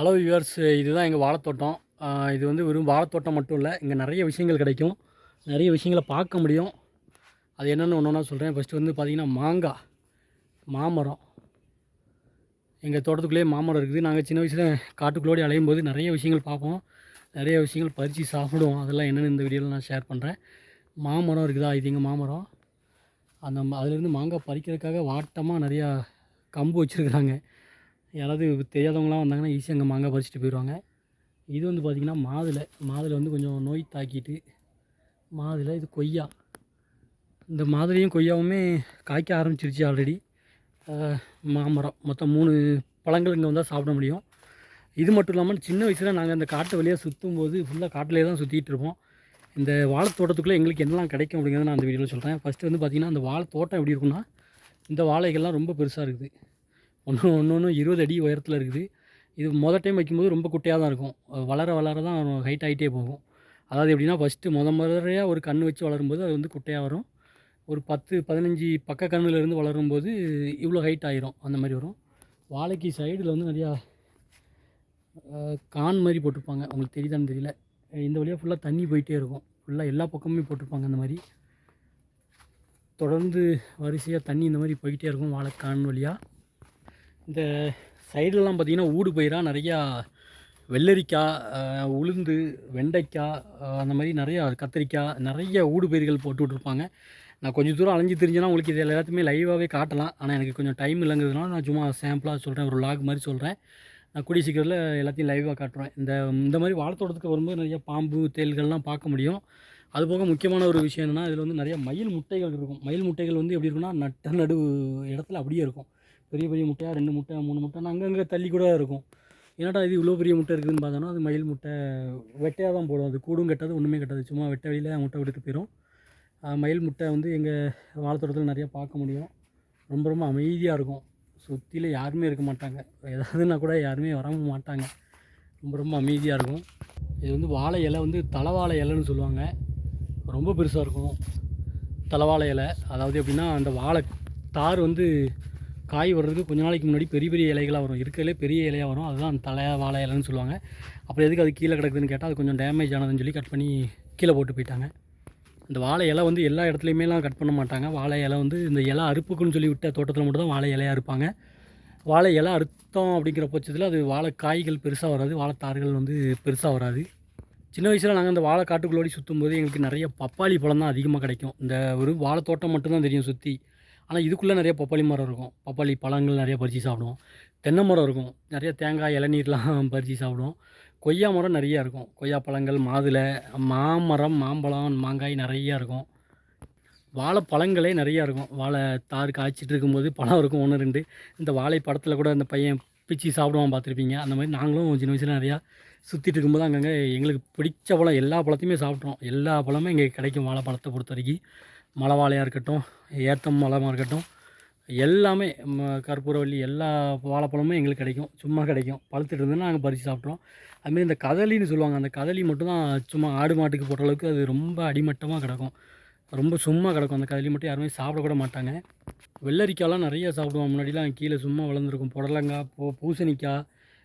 Hello viewers இதுதான் எங்கள் வாழைத்தோட்டம். இது வந்து வெறும் வாழைத்தோட்டம் மட்டும் இல்லை இங்கே நிறைய விஷயங்கள் கிடைக்கும். நிறைய விஷயங்களை பார்க்க முடியும். அது என்னென்னு ஒன்று ஒன்றா சொல்கிறேன் ஃபஸ்ட்டு வந்து பார்த்திங்கன்னா மாங்காய் மாமரம். எங்கள் தோட்டத்துக்குள்ளேயே மாமரம் இருக்குது. நாங்கள் சின்ன வயசில் காட்டுக்குள்ளோடி அலையும் போது நிறைய விஷயங்கள் பார்ப்போம். நிறைய விஷயங்கள் பறித்து சாப்பிடுவோம். அதெல்லாம் என்னென்னு இந்த வீடியோவில் நான் ஷேர் பண்ணுறேன் மாமரம் இருக்குதா? இது எங்கள் மாமரம். அந்த அதுலேருந்து மாங்காய் பறிக்கிறதுக்காக வாட்டமாக நிறையா கம்பு வச்சுருக்குறாங்க. யாராவது தெரியாதவங்களாம் வந்தாங்கன்னா ஈஸியாக அங்கே மாங்காய் பறிச்சுட்டு போயிடுவாங்க. இது வந்து பார்த்திங்கன்னா மாதுளை. மாதுளை வந்து கொஞ்சம் நோய் தாக்கிட்டு மாதுளை இது கொய்யா. இந்த மாதுளையும் கொய்யாவுமே காய்க்க ஆரம்பிச்சிருச்சு ஆல்ரெடி மாமரம். மொத்தம் மூணு பழங்கள் இங்கே வந்தால் சாப்பிட முடியும். இது மட்டும் இல்லாமல் சின்ன வயசில் நாங்கள் அந்த காட்டு வழியாக சுற்றும் போது ஃபுல்லாக காட்டிலே தான் சுற்றிட்டு இருப்போம். இந்த வாழைத்தோட்டத்துக்குள்ளே எங்களுக்கு என்னெல்லாம் கிடைக்கும் அப்படிங்கிறத நான் அந்த வீடியோவில் சொல்கிறேன் ஃபஸ்ட்டு வந்து பார்த்திங்கன்னா அந்த வாழைத்தோட்டம் எப்படி இருக்குன்னா இந்த வாழைகள்லாம் ரொம்ப பெருசாக இருக்குது. ஒன்று ஒன்று ஒன்று இருபது அடி உயரத்தில் இருக்குது. இது மொதல் டைம் வைக்கும்போது ரொம்ப குட்டையாக தான் இருக்கும். வளர வளர தான் ஹைட் ஆகிட்டே போகும். அதாவது எப்படின்னா ஃபஸ்ட்டு முத முறையாக ஒரு கன்று வச்சு வளரும்போது அது வந்து குட்டையாக வரும். ஒரு பத்து பதினஞ்சு பக்க கண்ணுலேருந்து வளரும்போது இவ்வளோ ஹைட் ஆயிரும். அந்த மாதிரி வரும். வாழைக்கு சைடில் வந்து நிறையா கான் மாதிரி போட்டிருப்பாங்க. உங்களுக்கு தெரியுதான்னு தெரியல. இந்த வழியாக ஃபுல்லாக தண்ணி போயிட்டே இருக்கும். ஃபுல்லாக எல்லா பக்கமுமே போட்டிருப்பாங்க அந்த மாதிரி. தொடர்ந்து வரிசையாக தண்ணி இந்த மாதிரி போய்கிட்டே இருக்கும். வாழைக்கான் வழியாக இந்த சைடுலலாம் பார்த்திங்கன்னா ஊடு பயிராக நிறையா வெள்ளரிக்காய் உளுந்து வெண்டைக்காய் அந்த மாதிரி நிறையா கத்திரிக்காய் நிறைய ஊடு பயிர்கள் போட்டு விட்ருப்பாங்க நான் கொஞ்சம் தூரம் அலைஞ்சு தெரிஞ்சுனா உங்களுக்கு இது எல்லாத்தையுமே லைவாகவே காட்டலாம். ஆனால் எனக்கு கொஞ்சம் டைம் இல்லைங்கிறதுனால நான் சும்மா சாம்பிளாக சொல்கிறேன் ஒரு லாக் மாதிரி சொல்கிறேன் நான் கூடிய சீக்கிரத்தில் எல்லாத்தையும் லைவாக காட்டுறேன். இந்த இந்த மாதிரி வாழைத்தோட்டத்துக்கு வரும்போது நிறைய பாம்பு தேள்கள்லாம் பார்க்க முடியும். அதுபோக முக்கியமான ஒரு விஷயம் என்னென்னா இதில் வந்து நிறைய மயில் முட்டைகள் இருக்கும். மயில் முட்டைகள் வந்து எப்படி இருக்குன்னா நட்ட நடு இடத்துல அப்படியே இருக்கும். பெரிய பெரிய முட்டையாக ரெண்டு முட்டை மூணு முட்டை அங்கங்கே தள்ளி கூட இருக்கும். என்னடா இது இவ்வளோ பெரிய முட்டை இருக்குதுன்னு பார்த்தோன்னா அது மயில் முட்டை வெட்டையாக தான் போடும். அது கூடும் கட்டாது ஒன்றுமே கட்டாது. சும்மா வெட்டை வழியில் முட்டை விட்டுட்டு போயிடும் மயில் முட்டை வந்து எங்கள் வாழைத்தோட்டத்தில் நிறையா பார்க்க முடியும். ரொம்ப ரொம்ப அமைதியாக இருக்கும். சுற்றில யாருமே இருக்க மாட்டாங்க. ஏதாவதுன்னா கூட யாருமே வரவும் மாட்டாங்க. ரொம்ப ரொம்ப அமைதியாக இருக்கும். இது வந்து வாழை இலை வந்து தலைவாழை இலைன்னு சொல்லுவாங்க. ரொம்ப பெருசாக இருக்கும். தலைவாழை இலை. அதாவது எப்படின்னா அந்த வாழை தார் வந்து காய் வர்றதுக்கு கொஞ்ச நாளைக்கு முன்னாடி பெரிய பெரிய இலைகளாக வரும். இருக்கிறதுலே பெரிய இலையாக வரும். அதுதான் அந்த தலை வாழை இலைன்னு சொல்லுவாங்க. அப்புறம் எதுக்கு அது கீழே கிடக்குதுன்னு கேட்டால் அது கொஞ்சம் டேமேஜ் ஆனதுன்னு சொல்லி கட் பண்ணி கீழே போட்டு போயிட்டாங்க. இந்த வாழை இலை வந்து எல்லா இடத்துலையுமேலாம் கட் பண்ண மாட்டாங்க. வாழை இலை வந்து இந்த இலை அறுப்புக்குன்னு சொல்லி விட்ட தோட்டத்தில் மட்டும் தான் வாழை இலையாக இருப்பாங்க வாழை இலை அறுத்தோம் அப்படிங்கிற பட்சத்தில் அது வாழை காய்கள் பெருசாக வராது. வாழைத்தார்கள் வந்து பெருசாக வராது. சின்ன வயசில் நாங்கள் இந்த வாழை காட்டுக்குள்ளோடி சுற்றும் போது எங்களுக்கு நிறைய பப்பாளி பழம் தான் அதிகமாக கிடைக்கும். இந்த ஒரு வாழை தோட்டம் மட்டும்தான் தெரியும் சுற்றி ஆனால் இதுக்குள்ளே நிறைய பப்பாளி மரம் இருக்கும். பப்பாளி பழங்கள் நிறைய பறித்து சாப்பிடுவோம். தென்னை மரம் இருக்கும். நிறைய தேங்காய் இளநீர்லாம் பறித்து சாப்பிடுவோம். கொய்யா மரம் நிறையா இருக்கும். கொய்யா பழங்கள் மாதுளை மாமரம் மாம்பழம் மாங்காய் நிறையா இருக்கும். வாழைப்பழங்களே நிறையா இருக்கும். வாழை தார் காய்ச்சிட்டு இருக்கும்போது பழம் இருக்கும் ஒன்று ரெண்டு. இந்த வாழை படத்தில் கூட அந்த பையன் பிச்சு சாப்பிடுவான் பார்த்துருப்பீங்க. அந்த மாதிரி நாங்களும் சின்ன வயசில் நிறையா சுற்றிட்டு இருக்கும்போது அங்கங்கே எங்களுக்கு பிடிச்ச பழம் எல்லா பழத்தையுமே சாப்பிட்றோம். எல்லா பழமும் இங்கே கிடைக்கும் வாழைப்பழத்தை பொறுத்த வரைக்கும். மலை வாழையாக இருக்கட்டும் ஏத்தம் மலமாக இருக்கட்டும் எல்லாமே கற்பூரவள்ளி எல்லா வாழைப்பழமும் எங்களுக்கு கிடைக்கும். சும்மா கிடைக்கும். பழுத்துட்டு இருந்ததுன்னா நாங்கள் பறித்து சாப்பிட்றோம் அதுமாரி இந்த கதலின்னு சொல்லுவாங்க. அந்த கதலி மட்டும்தான் சும்மா ஆடு மாட்டுக்கு போடுற அளவுக்கு அது ரொம்ப அடிமட்டமாக கிடக்கும். ரொம்ப சும்மா கிடக்கும். அந்த கதலி மட்டும் யாருமே சாப்பிடக்கூட மாட்டாங்க. வெள்ளரிக்காய்லாம் நிறைய சாப்பிடுவோம். முன்னாடிலாம் கீழே சும்மா வளர்ந்துருக்கும். புடலங்காய் பூ பூசணிக்காய்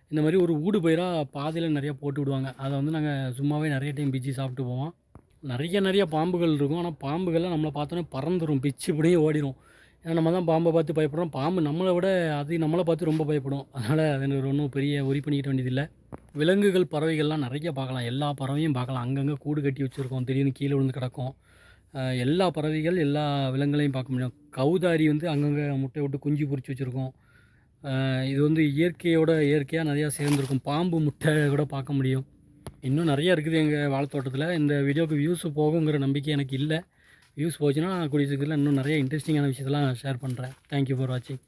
இந்த மாதிரி ஒரு ஊடு பயிராக பாதையில் நிறையா போட்டு விடுவாங்க. அதை வந்து நாங்கள் சும்மாவே நிறைய டைம் பிச்சு சாப்பிட்டு போவோம். நிறைய நிறைய பாம்புகள் இருக்கும். ஆனால் பாம்புகள்லாம் நம்மளை பார்த்தோன்னே பறந்துடும் பிச்சு இப்படியும் ஓடிடும் ஏன்னா நம்ம தான் பாம்பை பார்த்து பயப்படுறோம். பாம்பு நம்மளை விட அது நம்மளை பார்த்து ரொம்ப பயப்படும். அதனால் அது ஒன்றும் பெரிய உரி பண்ணிக்கிட்ட வேண்டியதில்லை. விலங்குகள் பறவைகள்லாம் நிறைய பார்க்கலாம். எல்லா பறவையும் பார்க்கலாம். அங்கங்கே கூடு கட்டி வச்சுருக்கோம். திடீர்னு கீழே விழுந்து கிடக்கும். எல்லா பறவைகள் எல்லா விலங்குகளையும் பார்க்க முடியும். கௌதாரி வந்து அங்கங்கே முட்டை விட்டு குஞ்சு பொறிச்சு வச்சுருக்கோம். இது வந்து இயற்கையோட இயற்கையாக நிறையா சேர்ந்துருக்கும். பாம்பு முட்டை கூட பார்க்க முடியும். இன்னும் நிறைய இருக்குது எங்கள் வாழைத்தோட்டத்தில் இந்த வீடியோக்கு வியூஸ் போகுங்கிற நம்பிக்கை எனக்கு இல்லை. வியூஸ் போச்சுன்னா கூடிய சீக்கிரத்தில் இன்னும் நிறைய இன்ட்ரெஸ்டிங்கான விஷயத்தெல்லாம் ஷேர் பண்ணுறேன் தேங்க்யூ ஃபார் வாட்சிங்